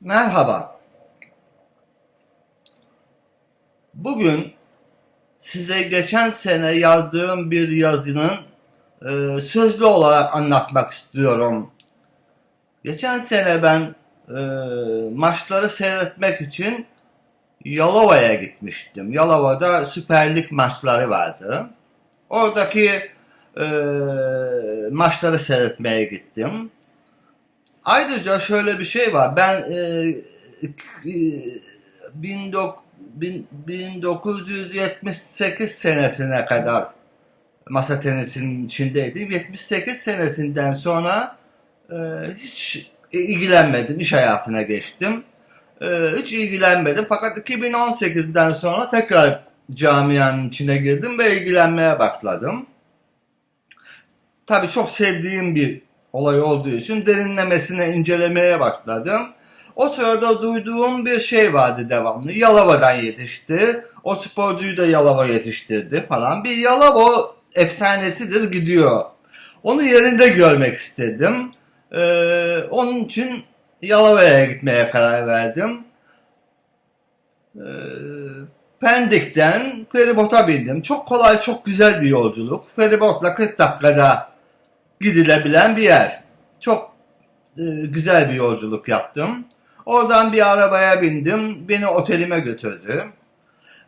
Merhaba. Bugün size geçen sene yazdığım bir yazının e, sözlü olarak anlatmak istiyorum. Geçen sene ben e, maçları seyretmek için Yalova'ya gitmiştim. Yalova'da Süper Lig maçları vardı. Oradaki e, maçları seyretmeye gittim. Ayrıca şöyle bir şey var. Ben e, e, 19 bin- 1978 senesine kadar masa tenisinin içindeydim. 78 senesinden sonra e, hiç ilgilenmedim. İş hayatına geçtim. E, hiç ilgilenmedim. Fakat 2018'den sonra tekrar camianın içine girdim ve ilgilenmeye başladım. Tabii çok sevdiğim bir olay olduğu için derinlemesine incelemeye başladım. O sırada duyduğum bir şey vardı devamlı. Yalova'dan yetişti. O sporcuyu da Yalova yetiştirdi falan. Bir Yalova efsanesidir gidiyor. Onu yerinde görmek istedim. Ee, onun için Yalova'ya gitmeye karar verdim. Ee, Pendik'ten feribota bindim. Çok kolay, çok güzel bir yolculuk. Feribotla 40 dakikada gidilebilen bir yer. Çok e, güzel bir yolculuk yaptım. Oradan bir arabaya bindim. Beni otelime götürdü.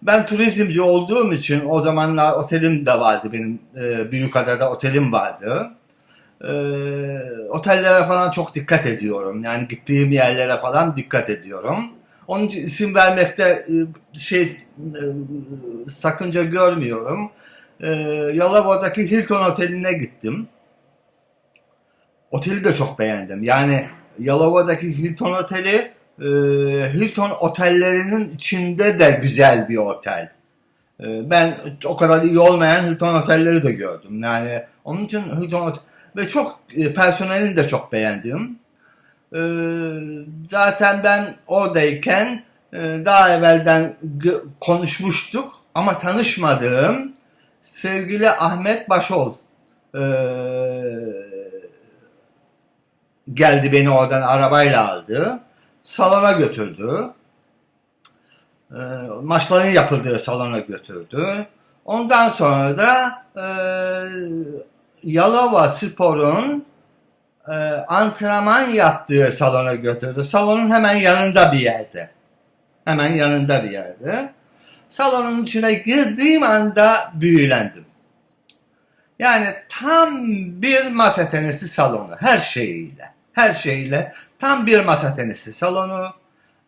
Ben turizmci olduğum için o zamanlar otelim de vardı benim. E, Büyükada'da otelim vardı. E, otellere falan çok dikkat ediyorum. Yani gittiğim yerlere falan dikkat ediyorum. Onun için isim vermekte e, şey e, sakınca görmüyorum. E, Yalova'daki Hilton Oteli'ne gittim. Oteli de çok beğendim. Yani Yalova'daki Hilton Oteli e, Hilton otellerinin içinde de güzel bir otel. E, ben o kadar iyi olmayan Hilton otelleri de gördüm. Yani onun için Hilton ve çok e, personelini de çok beğendim. E, zaten ben oradayken daha evvelden konuşmuştuk ama tanışmadığım sevgili Ahmet Başol geldi beni oradan arabayla aldı. Salona götürdü. E, maçların yapıldığı salona götürdü. Ondan sonra da e, Yalova Spor'un e, antrenman yaptığı salona götürdü. Salonun hemen yanında bir yerde. Hemen yanında bir yerde. Salonun içine girdiğim anda büyülendim. Yani tam bir masa tenisi salonu her şeyiyle. Her şeyiyle tam bir masa tenisi salonu.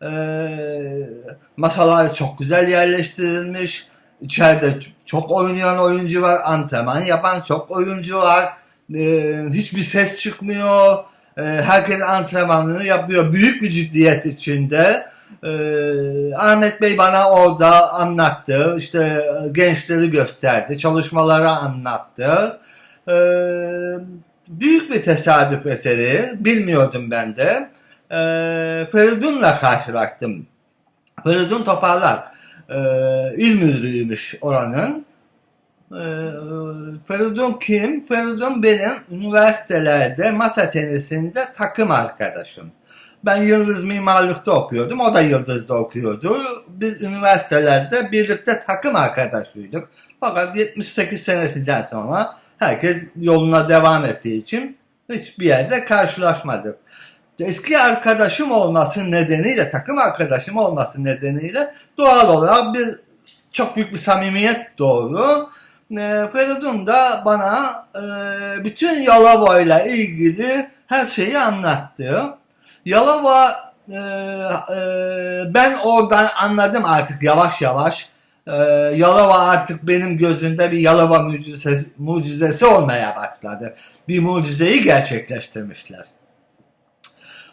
Ee, masalar çok güzel yerleştirilmiş. İçeride çok oynayan oyuncu var. Antrenman yapan çok oyuncu var. Ee, hiçbir ses çıkmıyor. Ee, herkes antrenmanını yapıyor. Büyük bir ciddiyet içinde. Ee, Ahmet Bey bana orada anlattı. İşte gençleri gösterdi. Çalışmaları anlattı. Ee, büyük bir tesadüf eseri. Bilmiyordum ben de. Ee, Feridun'la karşılaştım. Feridun Toparlar. Ee, il müdürüymüş oranın. Ee, Feridun kim? Feridun benim üniversitelerde masa tenisinde takım arkadaşım. Ben Yıldız Mimarlık'ta okuyordum. O da Yıldız'da okuyordu. Biz üniversitelerde birlikte takım arkadaşıydık. Fakat 78 senesinden sonra herkes yoluna devam ettiği için hiçbir yerde karşılaşmadık. Eski arkadaşım olması nedeniyle, takım arkadaşım olması nedeniyle doğal olarak bir çok büyük bir samimiyet doğdu. E, Feridun da bana e, bütün Yalova ile ilgili her şeyi anlattı. Yalova e, e, ben oradan anladım artık yavaş yavaş. E, Yalova artık benim gözümde bir Yalova mucizesi, mucizesi olmaya başladı. Bir mucizeyi gerçekleştirmişler.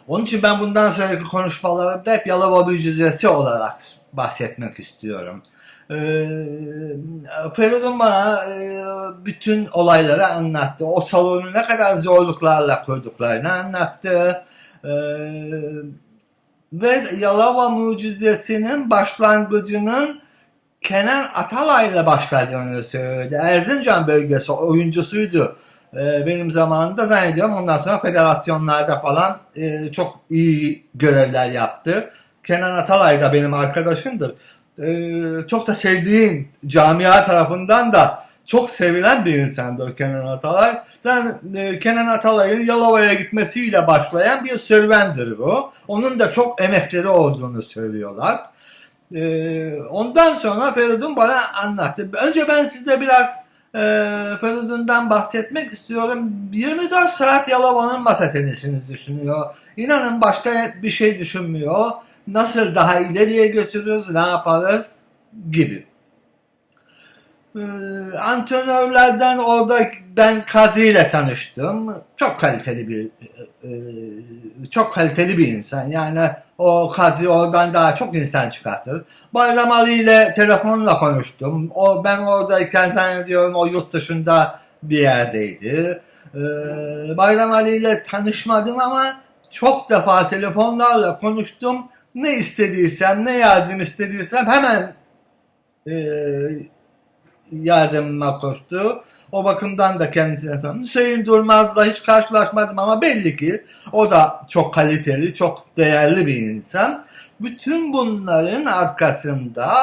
Onun için ben bundan sonraki konuşmalarımda hep Yalova mucizesi olarak bahsetmek istiyorum. Ee, Feridun bana e, bütün olayları anlattı. O salonu ne kadar zorluklarla kurduklarını anlattı. Ee, ve Yalova mucizesinin başlangıcının Kenan Atalay'la başladığını söyledi. Erzincan bölgesi oyuncusuydu e, benim zamanımda zannediyorum ondan sonra federasyonlarda falan e, çok iyi görevler yaptı. Kenan Atalay da benim arkadaşımdır. E, çok da sevdiğim camia tarafından da çok sevilen bir insandır Kenan Atalay. Zaten e, Kenan Atalay'ın Yalova'ya gitmesiyle başlayan bir serüvendir bu. Onun da çok emekleri olduğunu söylüyorlar. E, ondan sonra Feridun bana anlattı. Önce ben size biraz e, Feridun'dan bahsetmek istiyorum. 24 saat Yalova'nın masa tenisini düşünüyor. İnanın başka bir şey düşünmüyor. Nasıl daha ileriye götürürüz, ne yaparız gibi. Ee, antrenörlerden orada ben Kadri ile tanıştım. Çok kaliteli bir e, e, çok kaliteli bir insan. Yani o Kadri oradan daha çok insan çıkartır. Bayram Ali ile telefonla konuştum. O ben oradayken zannediyorum o yurt dışında bir yerdeydi. Ee, Bayram Ali ile tanışmadım ama çok defa telefonlarla konuştum. Ne istediysem, ne yardım istediysem hemen e, yardımıma koştu. O bakımdan da kendisine sanırım. Hüseyin Durmaz'la hiç karşılaşmadım ama belli ki o da çok kaliteli, çok değerli bir insan. Bütün bunların arkasında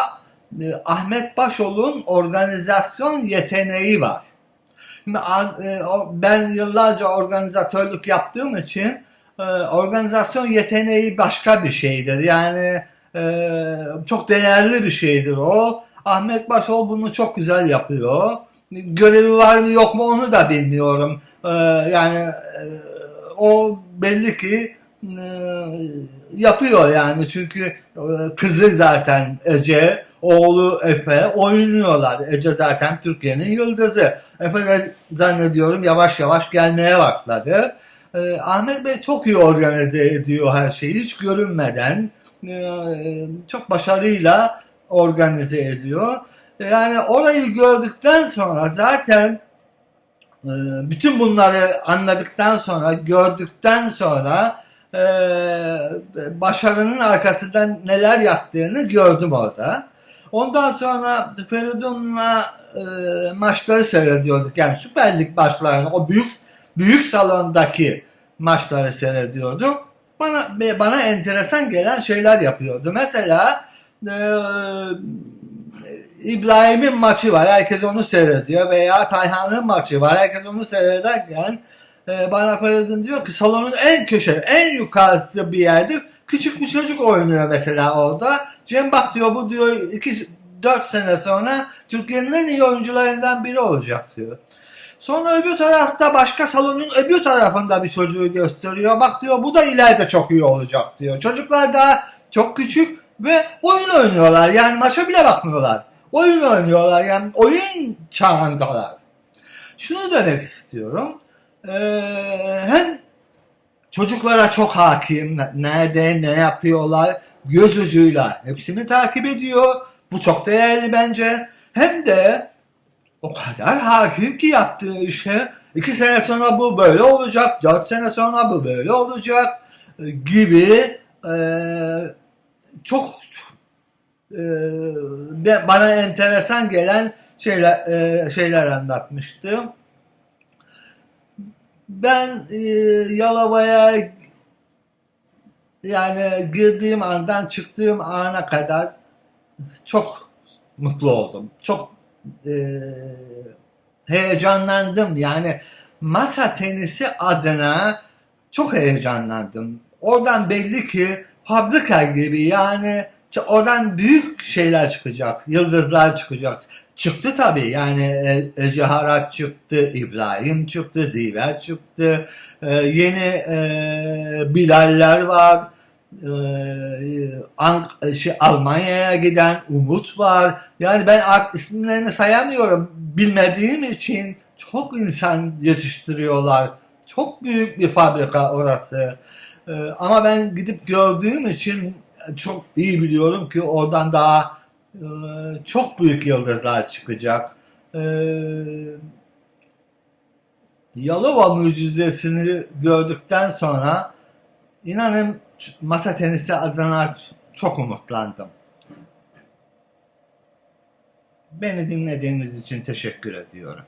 e, Ahmet Başol'un organizasyon yeteneği var. Şimdi, e, ben yıllarca organizatörlük yaptığım için e, organizasyon yeteneği başka bir şeydir. Yani e, çok değerli bir şeydir o. Ahmet Başol bunu çok güzel yapıyor. Görevi var mı yok mu onu da bilmiyorum. E, yani e, o belli ki e, yapıyor yani çünkü e, kızı zaten Ece, oğlu Efe oynuyorlar. Ece zaten Türkiye'nin yıldızı. Efe de zannediyorum yavaş yavaş gelmeye başladı. E, Ahmet Bey çok iyi organize ediyor her şeyi hiç görünmeden çok başarıyla organize ediyor. Yani orayı gördükten sonra zaten e, bütün bunları anladıktan sonra, gördükten sonra e, başarının arkasından neler yattığını gördüm orada. Ondan sonra Feridun'la e, maçları seyrediyorduk. Yani Süper Lig maçlarını, o büyük büyük salondaki maçları seyrediyorduk. Bana bana enteresan gelen şeyler yapıyordu. Mesela e, İbrahim'in maçı var. Herkes onu seyrediyor. Veya Tayhan'ın maçı var. Herkes onu seyrederken e, bana Feridun diyor ki salonun en köşe, en yukarısı bir yerde küçük bir çocuk oynuyor mesela orada. Cem bak diyor bu diyor 2 4 sene sonra Türkiye'nin en iyi oyuncularından biri olacak diyor. Sonra öbür tarafta başka salonun öbür tarafında bir çocuğu gösteriyor. Bak diyor bu da ileride çok iyi olacak diyor. Çocuklar daha çok küçük ve oyun oynuyorlar. Yani maça bile bakmıyorlar. Oyun oynuyorlar. Yani oyun çağındalar. Şunu demek istiyorum. Ee, hem çocuklara çok hakim. Nerede ne yapıyorlar göz ucuyla hepsini takip ediyor. Bu çok değerli bence. Hem de o kadar hakim ki yaptığı işe iki sene sonra bu böyle olacak, dört sene sonra bu böyle olacak e, gibi e, çok e, bana enteresan gelen şeyler e, şeyler anlatmıştı. Ben e, Yalova'ya yani girdiğim andan çıktığım ana kadar çok mutlu oldum. Çok e, heyecanlandım. Yani masa tenisi adına çok heyecanlandım. Oradan belli ki fabrika gibi yani oradan büyük şeyler çıkacak. Yıldızlar çıkacak. Çıktı tabii yani e, çıktı, İbrahim çıktı, Ziver çıktı. E, yeni e, Bilaller var. E, Ank- şey, Almanya'ya giden Umut var. Yani ben isimlerini sayamıyorum. Bilmediğim için çok insan yetiştiriyorlar. Çok büyük bir fabrika orası. Ee, ama ben gidip gördüğüm için çok iyi biliyorum ki oradan daha e, çok büyük yıldızlar çıkacak. Ee, Yalova mucizesini gördükten sonra inanın masa tenisi adına çok umutlandım. Beni dinlediğiniz için teşekkür ediyorum.